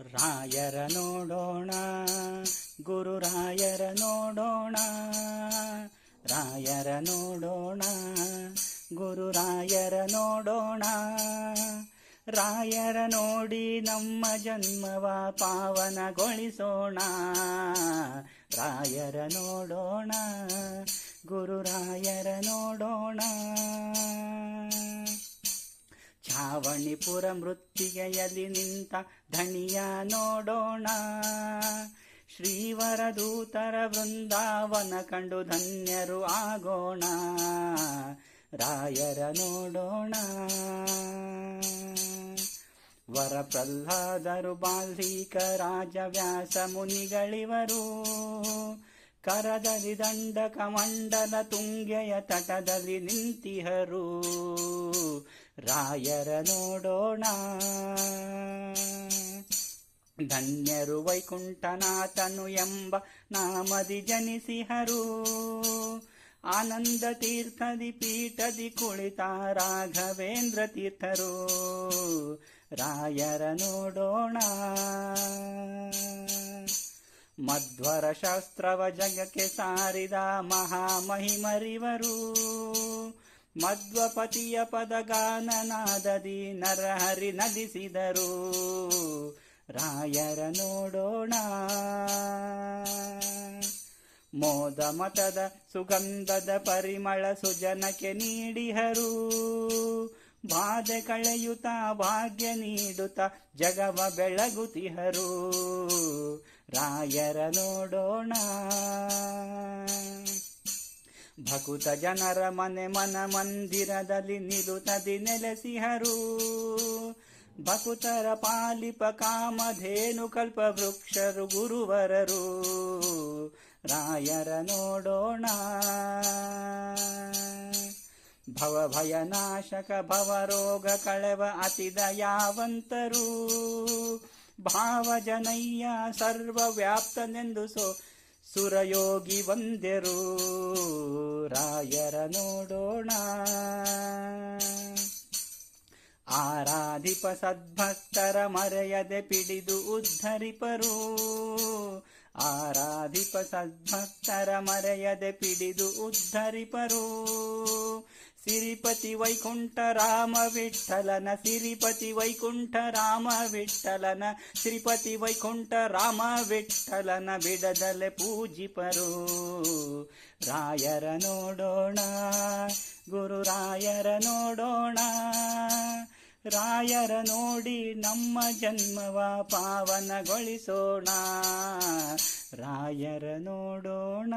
ರಾಯರ ನೋಡೋಣ, ಗುರು ರಾಯರ ನೋಡೋಣ ರಾಯರ ನೋಡೋಣ, ಗುರು ರಾಯರ ನೋಡೋಣ. ರಾಯರ ನೋಡಿ ನಮ್ಮ ಜನ್ಮವ ಪಾವನಗೊಳಿಸೋಣ, ರಾಯರ ನೋಡೋಣ, ಗುರು ರಾಯರ ನೋಡೋಣ. ಚಾವಣಿಪುರ ಮೃತ್ತಿಗೆಯಲ್ಲಿ ನಿಂತ ಧಣಿಯ ನೋಡೋಣ. ಶ್ರೀವರ ದೂತರ ವೃಂದಾವನ ಕಂಡು ಧನ್ಯರು ಆಗೋಣ. ರಾಯರ ನೋಡೋಣ. ವರ ಪ್ರಹ್ಲಾದರು ಬಾಲ್ಹೀಕ ರಾಜ ವ್ಯಾಸ ಮುನಿಗಳಿವರು. ಕರದಲ್ಲಿ ದಂಡ ಕಮಂಡಲ ತುಂಗೆಯ ತಟದಲ್ಲಿ ನಿಂತಿಹರು. ರಾಯರ ನೋಡೋಣ. ಧನ್ಯರು ವೈಕುಂಠನಾಥನು ಎಂಬ ನಾಮದಿ ಜನಿಸಿಹರು. ಆನಂದ ತೀರ್ಥದಿ ಪೀಠದಿ ಕುಳಿತ ರಾಘವೇಂದ್ರ ತೀರ್ಥರು. ರಾಯರ ನೋಡೋಣ. ಮಧ್ವರ ಶಾಸ್ತ್ರವ ಜಗಕ್ಕೆ ಸಾರಿದ ಮಹಾಮಹಿಮರಿವರು, ಮಧ್ವಪತಿಯ ಪದಗಾನನಾದದಿ ನರಹರಿ ನಲಿಸಿದರು. ರಾಯರ ನೋಡೋಣ. ಮೋದ ಮತದ ಸುಗಂಧದ ಪರಿಮಳ ಸುಜನಕ್ಕೆ ನೀಡಿಹರು. ಬಾಧೆ ಕಳೆಯುತ್ತ ಭಾಗ್ಯ ನೀಡುತ್ತ ಜಗವ ಬೆಳಗುತಿಹರು ರಾಯರ ನೋಡೋಣ. ಭಕುತ ಜನರ ಮನೆ ಮನ ಮಂದಿರದಲ್ಲಿ ನಿಲುತದಿ ನೆಲೆಸಿಹರು. ಭಕುತರ ಪಾಲಿಪ ಕಾಮಧೇನು ಕಲ್ಪ ವೃಕ್ಷರು ಗುರುವರರು. ರಾಯರ ನೋಡೋಣ. ಭವ ಭಯನಾಶಕ ಭವರೋಗ ಕಳೆವ ಅತಿ ದಯಾವಂತರು ಭಾವಜನಯ್ಯ ಸರ್ವ ವ್ಯಾಪ್ತನೆಂದು ಸೋ, ಸುರಯೋಗಿ ವಂದ್ಯರು. ರಾಯರ ನೋಡೋಣ. ಆರಾಧಿಪ ಸದ್ಭಕ್ತರ ಮರೆಯದೆ ಪಿಡಿದು ಉದ್ಧರಿಪರು. ಆರಾಧಿಪ ಸದ್ಭಕ್ತರ ಮರೆಯದೆ ಪಿಡಿದು ಉದ್ಧರಿಪರು ಸಿರಿಪತಿ ವೈಕುಂಠ ರಾಮ ವಿಠಲನ ಸಿರಿಪತಿ ವೈಕುಂಠ ರಾಮ ವಿಠಲನ ಶ್ರೀಪತಿ ವೈಕುಂಠ ರಾಮ ವಿಠಲನ ಬಿಡದಲೆ ಪೂಜಿಪರು ರಾಯರ ನೋಡೋಣ ಗುರು ರಾಯರ ನೋಡೋಣ ರಾಯರ ನೋಡಿ ನಮ್ಮ ಜನ್ಮವ ಪಾವನಗೊಳಿಸೋಣ. ರಾಯರ ನೋಡೋಣ.